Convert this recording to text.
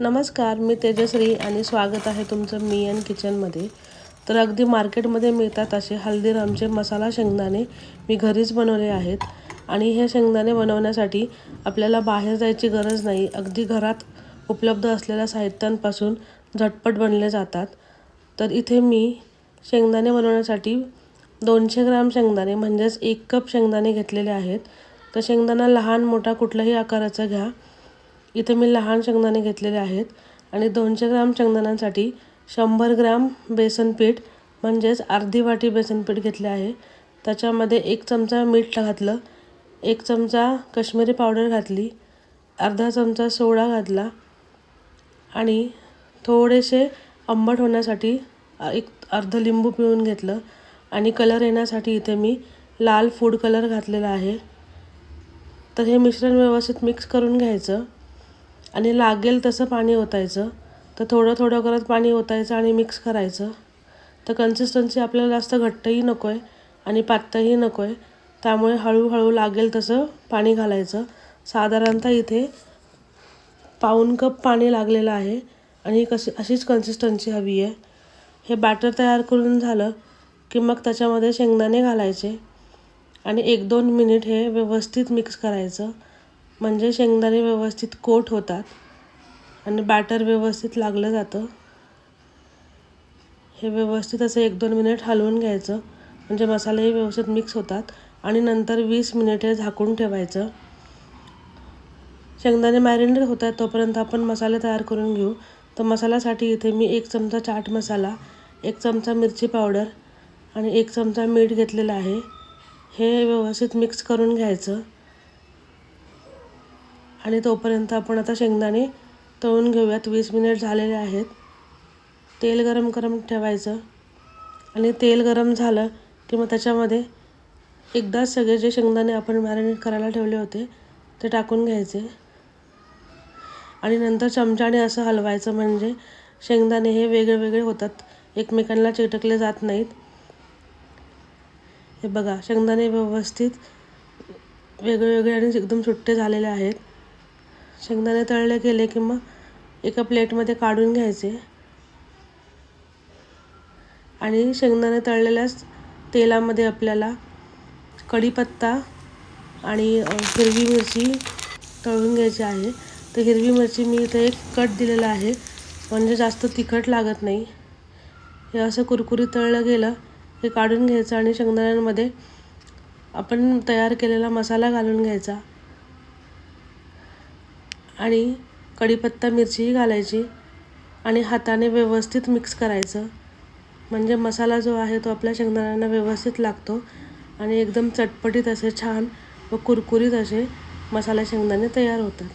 नमस्कार मी तेजश्री आणि स्वागत आहे तुमचं मी अँड किचनमध्ये. तर अगदी मार्केटमध्ये मिळतात असे हल्दीरामचे मसाला शेंगदाणे मी घरीच बनवले आहेत. आणि हे शेंगदाणे बनवण्यासाठी आपल्याला बाहेर जायची गरज नाही. अगदी घरात उपलब्ध असलेल्या साहित्यांपासून झटपट बनले जातात. तर इथे मी शेंगदाणे बनवण्यासाठी दोनशे ग्राम शेंगदाणे म्हणजेच एक कप शेंगदाणे घेतलेले आहेत. तर शेंगदाणा लहान मोठा कुठल्याही आकाराचा घ्या. इथे मी लहान शेंगदाणे घेतलेले आहेत आणि दोनशे ग्राम शेंगदाण्यांसाठी शंभर ग्राम बेसन पीठ म्हणजेच अर्धी वाटी बेसन पीठ घेतले आहे. त्याच्यामध्ये एक चमचा मीठ घातलं एक चमचा कश्मीरी पावडर घातली अर्धा चमचा सोडा घातला आणि थोडेसे आंबट होण्यासाठी एक अर्ध लिंबू पिळून घेतलं आणि कलर येण्यासाठी इथे मी लाल फूड कलर घातलेला आहे. तर हे मिश्रण व्यवस्थित मिक्स करून घ्यायचं. आणि लागेल तसं पाणी ओतायचं. तर थोडं थोडं करत पाणी ओतायचं आणि मिक्स करायचं. तर कन्सिस्टन्सी आपल्याला जास्त घट्टही नको आहे आणि पातळही नको आहे त्यामुळे हळूहळू लागेल तसं पाणी घालायचं. साधारणतः इथे पाऊण कप पाणी लागलेलं आहे आणि कशी अशीच कन्सिस्टन्सी हवी आहे. हे बॅटर तयार करून झालं की मग त्याच्यामध्ये शेंगदाणे घालायचे आणि एक दोन मिनिट हे व्यवस्थित मिक्स करायचं. म्हणजे शेंगदाणे व्यवस्थित कोट होतात आणि बॅटर व्यवस्थित लागलं जातं. हे व्यवस्थित असं एक दोन मिनिट हलवून घ्यायचं. म्हणजे मसालेही व्यवस्थित मिक्स होतात आणि नंतर वीस मिनिटे झाकून ठेवायचं. शेंगदाणे मॅरिनेट आहेत तोपर्यंत आपण मसाले तयार करून घेऊ. तर मसाल्यासाठी इथे मी एक चमचा चाट मसाला एक चमचा मिरची पावडर आणि एक चमचा मीठ घेतलेलं आहे. हे व्यवस्थित मिक्स करून घ्यायचं. आणि तोपर्यंत आपण आता शेंगदाणे तळून घेऊयात. वीस मिनिट झालेले आहेत. तेल गरम गरम ठेवायचं. आणि तेल गरम झालं की मग त्याच्यामध्ये एकदाच सगळे जे शेंगदाणे आपण मॅरिनेट करायला ठेवले होते ते टाकून घ्यायचे. आणि नंतर चमच्याने असं हलवायचं म्हणजे शेंगदाणे हे वेगळे वेगळे होतात. एकमेकांना चिटकले जात नाहीत. हे बघा शेंगदाणे व्यवस्थित वेगळे वेगळे आणि एकदम सुट्टे झालेले आहेत. शेंगदाणे तळले गेले की मग एका प्लेटमध्ये काढून घ्यायचे. आणि शेंगदाणे तळलेल्याच तेलामध्ये आपल्याला कढीपत्ता आणि हिरवी मिरची तळून घ्यायची आहे. तर हिरवी मिरची मी इथे एक कट दिलेला आहे. म्हणजे जास्त तिखट लागत नाही. हे असं कुरकुरी तळलं गेलं हे काढून घ्यायचं आणि शेंगदाण्यांमध्ये आपण तयार केलेला मसाला घालून घ्यायचा. आणि कढीपत्ता मिरचीही घालायची आणि हाताने व्यवस्थित मिक्स करायचं. म्हणजे मसाला जो आहे तो आपल्या शेंगदाण्यांना व्यवस्थित लागतो आणि एकदम चटपटीत असे छान व कुरकुरीत असे मसाला शेंगदाणे तयार होतात.